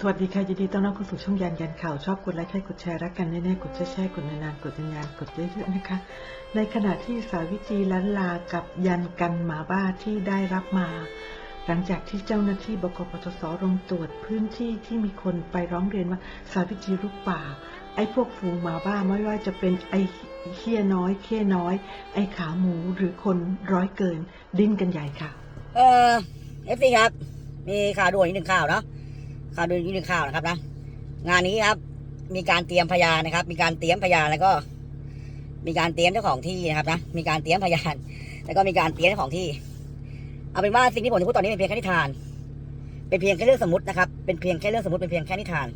สวัสดีค่ะยินดีต้อนรับเข้าสู่ช่องยันยันข่าวชอบกดไลค์ใครกดแชร์รักกันแน่ๆกดแชร์กดนานๆกดนานๆกดเยอะๆนะคะ ในขณะที่สาวิตรีลันลากับยันกันหมาบ้าที่ได้รับมา หลังจากที่เจ้าหน้าที่บกปทศลงตรวจพื้นที่ที่มีคนไปร้องเรียนว่าสาวิตรีลุกป่า ไอ้พวกฝูงหมาบ้าไม่ว่าจะเป็นไอ้เฮียน้อยเคี้ยน้อย ไอ้ขาหมูหรือคนร้อยเกิน ดิ้นกันใหญ่ค่ะ เออเอฟซีครับ มีข่าวด่วนอีกหนึ่งข่าวเนาะ ข่าวด่วนอีกหนึ่งข่าวนะครับนะงานนี้ครับ มีการเตรียมพยานนะครับ มีการเตรียมพยานแล้วก็ มีการเตรียมเจ้าของที่นะครับนะมีการเตรียมพยาน แล้วก็มีการเตรียมเจ้าของที่ เอาเป็นว่าสิ่งที่ผมจะพูดตอนนี้เป็นเพียงแค่นิทาน เป็นเพียงแค่เรื่องสมมตินะครับ เป็นเพียงแค่เรื่องสมมติเป็นเพียงแค่นิทาน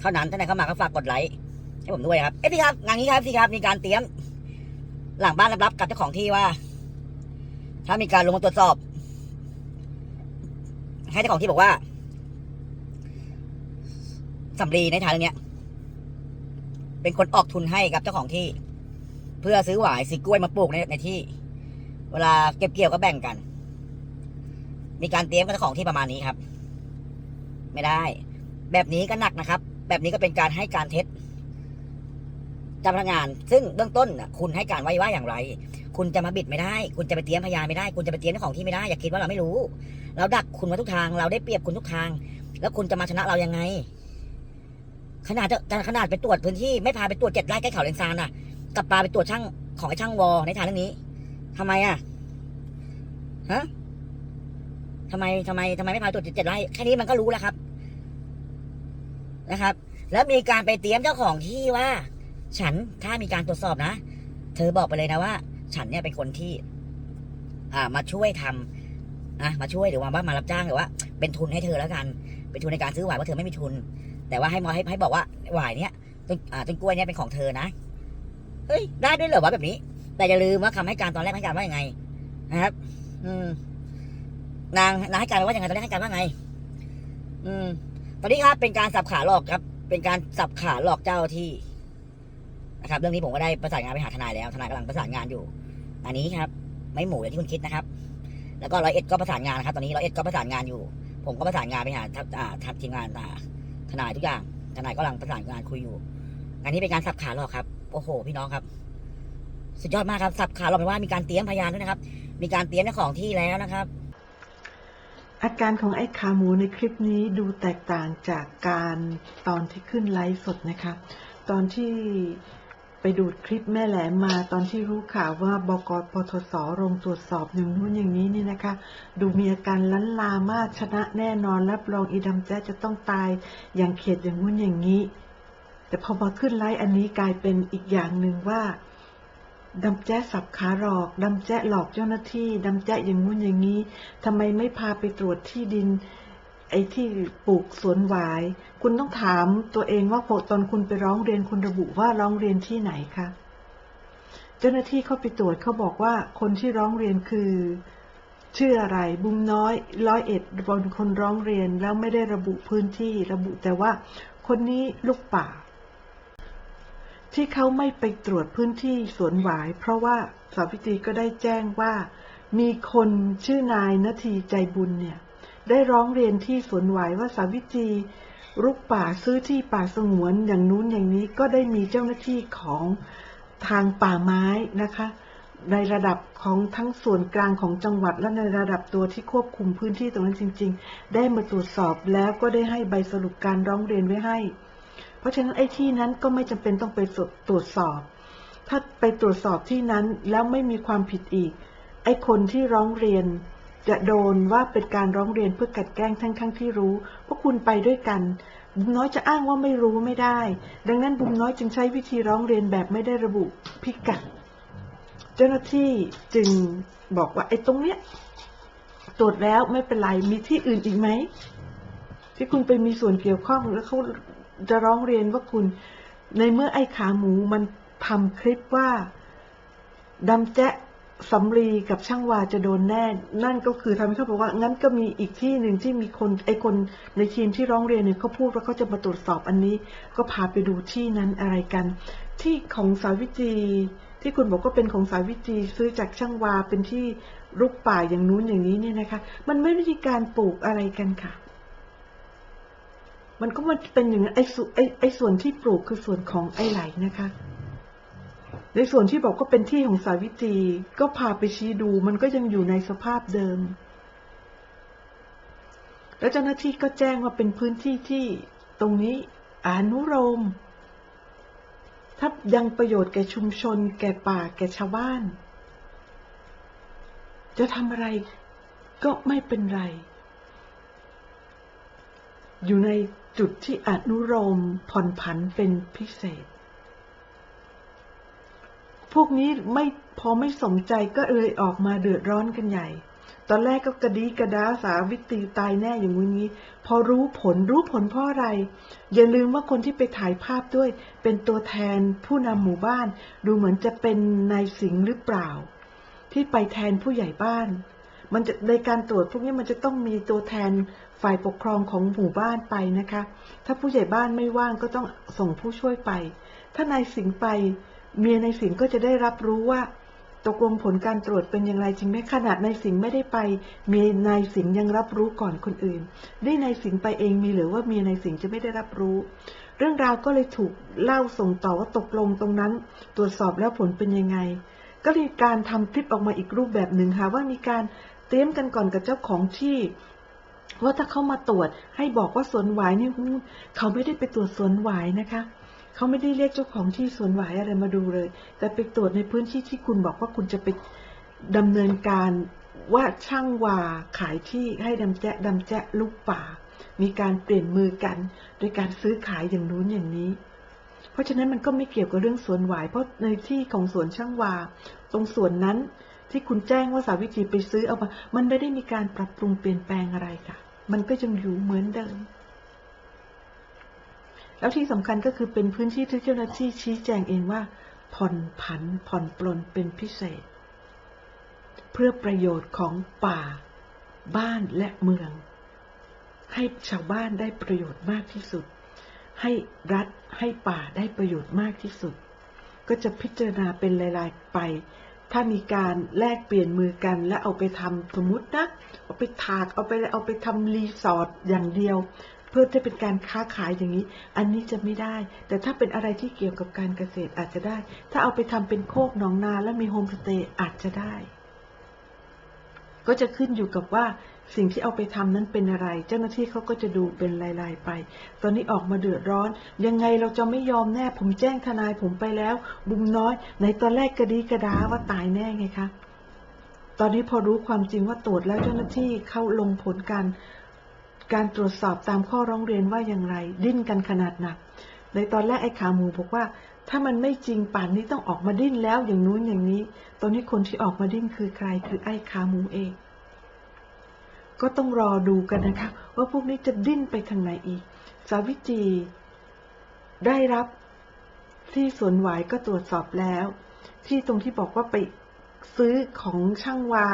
เท่านั้นท่านใดเข้ามาก็ฝากกดไลค์ให้ผมด้วยครับเอฟซีครับงานนี้ครับเอฟซีครับมีการเตรียม หลังบ้านรับๆกับเจ้าของที่ว่า ถ้ามีการลงมาตรวจสอบ ให้เจ้าของที่บอกว่า สำลีในฐานเรื่องเนี้ย เป็นคนออกทุนให้กับเจ้าของที่ เพื่อซื้อหวายซื้อกล้วยมาปลูกในในที่ เวลาเก็บเกี่ยวก็แบ่งกัน มีการเตรียมกับเจ้าของที่ประมาณนี้ครับ ไม่ได้ แบบนี้ก็หนักนะครับ แบบนี้ก็เป็นการให้การเท็จเจ้าพนักงาน ซึ่งเบื้องต้นคุณให้การไว้ว่าอย่างไร คุณจะมาบิดไม่ได้ คุณจะไปเตรียมพยานไม่ได้ คุณจะไปเตรียมเจ้าของที่ไม่ได้ อย่าคิดว่าเราไม่รู้ เราดักคุณมาทุกทาง เราได้เปรียบคุณทุกทาง แล้วคุณจะมาชนะเรายังไง ขนาดจะขนาดไปตรวจพื้นที่ไม่พาไปตรวจเจ็ดไร่ใกล้เขาเลนซานน่ะกลับปาไปตรวจช่างของไอ้ช่างวอในฐานเรื่องนี้ทำไมอะฮะทำไมทำไมทำไมไม่พาไปตรวจเจ็ดไร่แค่นี้มันก็รู้แล้วครับ นะครับ แล้วมีการไปเตรียมเจ้าของที่ว่า ฉันถ้ามีการตรวจสอบนะ เธอบอกไปเลยนะว่า ฉันเนี่ยเป็นคนที่ อ่า มาช่วยทำอะมาช่วยหรือว่ามารับจ้างหรือว่า เป็นทุนให้เธอแล้วกัน เป็นทุนในการซื้อหวายว่าเธอไม่มีทุน แต่ว่าให้มอให้ให้บอกว่าหวายเนี้ยต้นอ่าต้นกล้วยเนี้ยเป็นของเธอนะเฮ้ยได้ด้วยเหรอวะแบบนี้ แต่อย่าลืมว่าคำให้การตอนแรกให้การว่ายังไง นะครับ อืม นางนางให้การว่ายังไงตอนแรกให้การว่าไง อืม ตอนนี้ครับเป็นการสับขาหลอกครับ เป็นการสับขาหลอกเจ้าที่นะครับ เรื่องนี้ผมก็ได้ประสานงานไปหาทนายแล้วทนายกำลังประสานงานอยู่ อันนี้ครับ ไม่หมูอย่างที่คุณคิดนะครับ แล้วก็ร้อยเอ็ดก็ประสานงานนะครับ ตอนนี้ร้อยเอ็ดก็ประสานงานอยู่ ผมก็ประสานงานไปหาทัพทีมงานอ่า ทนายทุกอย่างทนายก็กำลังประสานงานคุยอยู่ อันนี้เป็นการสับขาหลอกครับ โอ้โห พี่น้องครับ สุดยอดมากครับ สับขาหลอกแปลว่ามีการเตรียมพยานด้วยนะครับ มีการเตรียมเจ้าของที่แล้วนะครับ อาการของไอ้ขาหมูในคลิปนี้ดูแตกต่างจากการตอนที่ขึ้นไลฟ์สดนะคะ ตอนที่ ไปดูดคลิปแม่แหลมมาตอนที่รู้ข่าวว่าบกปทศลงตรวจสอบอย่างนู้นอย่างนี้นี่นะคะ ดูมีอาการล้นลามากชนะแน่นอนรับรองอีดำแจ๊จะต้องตายอย่างเข็ดอย่างนู้นอย่างนี้ แต่พอมาขึ้นไลฟ์อันนี้กลายเป็นอีกอย่างหนึ่งว่าดำแจ๊สับขาหลอก ดำแจ๊หลอกเจ้าหน้าที่ ดำแจ๊อย่างนู้นอย่างนี้ทำไมไม่พาไปตรวจที่ดิน ไอ้ที่ปลูกสวนหวาย คุณต้องถามตัวเองว่าพอตอนคุณไปร้องเรียนคุณระบุว่าร้องเรียนที่ไหนคะเจ้าหน้าที่เข้าไปตรวจเขาบอกว่าคนที่ร้องเรียนคือชื่ออะไรบุมน้อยร้อยเอ็ดเป็นคนร้องเรียนแล้วไม่ได้ระบุพื้นที่ระบุแต่ว่าคนนี้ลูกป่า ที่เขาไม่ไปตรวจพื้นที่สวนหวาย เพราะว่าสาวิตรีก็ได้แจ้งว่า มีคนชื่อนายนาทีใจบุญเนี่ย ได้ร้องเรียนที่สวนหวายว่าสาวิตรีรุกป่าซื้อที่ป่าสงวนอย่างนู้นอย่างนี้ก็ได้มีเจ้าหน้าที่ของทางป่าไม้นะคะ ในระดับของทั้งส่วนกลางของจังหวัดและในระดับตัวที่ควบคุมพื้นที่ตรงนั้นจริง ๆ ได้มาตรวจสอบแล้วก็ได้ให้ใบสรุปการร้องเรียนไว้ให้ เพราะฉะนั้นไอ้ที่นั้นก็ไม่จำเป็นต้องไปตรวจสอบ ถ้าไปตรวจสอบที่นั้นแล้วไม่มีความผิดอีก ไอ้คนที่ร้องเรียน จะโดนว่าเป็นการร้องเรียนเพื่อกัดแกล้งทั้งๆที่รู้เพราคุณไปด้วยกัน บุมน้อยจะอ้างว่าไม่รู้ไม่ได้ ดังนั้นบุมน้อยจึงใช้วิธีร้องเรียนแบบไม่ได้ระบุพิกัด เจ้าหน้าที่จึงบอกว่าไอ้ตรงเนี้ยตรวจแล้วไม่เป็นไรมีที่อื่นอีกไหมที่คุณไปมีส่วนเกี่ยวข้องแล้วเขาจะร้องเรียนว่าคุณ ในเมื่อไอ้ขาหมูมันทำคลิปว่าดำแจ๊ะ สำลีกับช่างวาจะโดนแน่ นั่นก็คือทำให้เขาบอกว่า งั้นก็มีอีกที่หนึ่งที่มีคนไอคนในทีมที่ร้องเรียนเนี่ยเขาพูดว่าเขาจะมาตรวจสอบอันนี้ ก็พาไปดูที่นั้นอะไรกัน ที่ของสาวิตรีที่คุณบอกว่าเป็นของสาวิตรีซื้อจากช่างวาเป็นที่รุกป่าอย่างนู้นอย่างนี้เนี่ยนะคะ มันไม่ได้มีการปลูกอะไรกันค่ะ มันก็มันเป็นอย่างนั้นไอ้ส่วนไอ้ไอ้ส่วนที่ปลูกคือส่วนของไอ้ไหลนะคะ ในส่วนที่บอกก็เป็นที่ของสาวิตรีก็พาไปชี้ดูมันก็ยังอยู่ในสภาพเดิม แล้วเจ้าหน้าที่ก็แจ้งว่าเป็นพื้นที่ที่ตรงนี้อนุโรมถ้ายังประโยชน์แก่ชุมชน แก่ป่าแก่ชาวบ้าน จะทำอะไรก็ไม่เป็นไร อยู่ในจุดที่อนุโรมผ่อนผันเป็นพิเศษ พวกนี้ไม่พอไม่สมใจก็เลยออกมาเดือดร้อนกันใหญ่ ตอนแรกก็กระดีกระดาสาวิตรีตายแน่อย่างนี้ พอรู้ผลรู้ผลเพราะอะไร อย่าลืมว่าคนที่ไปถ่ายภาพด้วย เป็นตัวแทนผู้นำหมู่บ้าน ดูเหมือนจะเป็นนายสิงห์หรือเปล่า ที่ไปแทนผู้ใหญ่บ้าน มันจะในการตรวจพวกนี้มันจะต้องมีตัวแทนฝ่ายปกครองของหมู่บ้านไปนะคะ ถ้าผู้ใหญ่บ้านไม่ว่างก็ต้องส่งผู้ช่วยไป ถ้านายสิงห์ไป เมียในสิงห์ก็จะได้รับรู้ว่า ตกลงผลการตรวจเป็นอย่างไรจริงไหมขนาดในสิงห์ไม่ได้ไป เมียนายสิงห์ยังรับรู้ก่อนคนอื่น ได้นสิงห์ไปเองมีหรือว่าเมียในสิงห์จะไม่ได้รับรู้ เรื่องราวก็เลยถูกเล่าส่งต่อว่าตกลงตรงนั้น ตรวจสอบแล้วผลเป็นยังไง ก็มีการทำคลิปออกมาอีกรูปแบบหนึ่งค่ะว่ามีการเตรียมกันก่อนกับเจ้าของที่ว่าถ้าเขามาตรวจให้บอกว่าสวนหวายนี่เขาไม่ได้ไปตรวจสวนหวายนะคะ เขาไม่ได้เรียกเจ้าของที่สวนหวายอะไรมาดูเลย แต่ไปตรวจในพื้นที่ที่คุณบอกว่าคุณจะไปดำเนินการว่าช่างวาขายที่ให้ดำแจ๊ะดำแจ๊ลูกป่า มีการเปลี่ยนมือกัน โดยการซื้อขายอย่างนู้นอย่างนี้ เพราะฉะนั้นมันก็ไม่เกี่ยวกับเรื่องสวนหวาย เพราะในที่ของสวนช่างวา ตรงส่วนนั้นที่คุณแจ้งว่าสาวิตรีไปซื้อเอามา มันไม่ได้มีการปรับปรุงเปลี่ยนแปลงอะไรค่ะ มันก็ยังอยู่เหมือนเดิม แล้วที่สำคัญก็คือเป็นพื้นที่ที่เจ้าหน้าที่ชี้แจงเองว่า ผ่อนผันผ่อนปลนเป็นพิเศษ เพื่อประโยชน์ของป่า บ้านและเมือง ให้ชาวบ้านได้ประโยชน์มากที่สุด ให้รัฐให้ป่าได้ประโยชน์มากที่สุด ก็จะพิจารณาเป็นรายๆไป ถ้ามีการแลกเปลี่ยนมือกัน และเอาไปทำสมมตินะเอาไปถากเอาไปเอาไปทำรีสอร์ทอย่างเดียว เพื่อจะเป็นการค้าขายอย่างนี้ อันนี้จะไม่ได้ แต่ถ้าเป็นอะไรที่เกี่ยวกับการเกษตรอาจจะได้ ถ้าเอาไปทำเป็นโคกหนองนาและมีโฮมสเตย์อาจจะได้ ก็จะขึ้นอยู่กับว่าสิ่งที่เอาไปทำนั้นเป็นอะไร เจ้าหน้าที่เขาก็จะดูเป็นรายๆไป ตอนนี้ออกมาเดือดร้อน ยังไงเราจะไม่ยอมแน่ ผมแจ้งทนายผมไปแล้ว บุมน้อย ในตอนแรกกระดีกระดาว่าตายแน่ไงคะ ตอนนี้พอรู้ความจริงว่าตรวจแล้วเจ้าหน้าที่เข้าลงผลการ การตรวจสอบตามข้อร้องเรียนว่าอย่างไร ดิ้นกันขนาดหนัก ในตอนแรกไอ้ขาหมูบอกว่า ถ้ามันไม่จริงป่านนี้ต้องออกมาดิ้นแล้วอย่างนู้นอย่างนี้ ตอนนี้คนที่ออกมาดิ้นคือใครคือไอ้ขาหมูเอง ก็ต้องรอดูกันนะคะว่าพวกนี้จะดิ้นไปทางไหนอีก สาวิตรีได้รับที่สวนหวายก็ตรวจสอบแล้ว ที่ตรงที่บอกว่าไปซื้อของช่างวา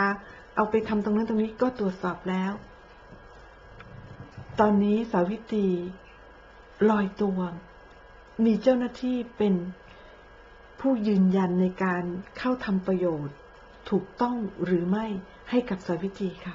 เอาไปทำตรงนั้นตรงนี้ก็ตรวจสอบแล้ว ตอนนี้สาวิตรีลอยตัวมีเจ้าหน้าที่เป็นผู้ยืนยันในการเข้าทำประโยชน์ ถูกต้องหรือไม่ให้กับสาวิตรีค่ะ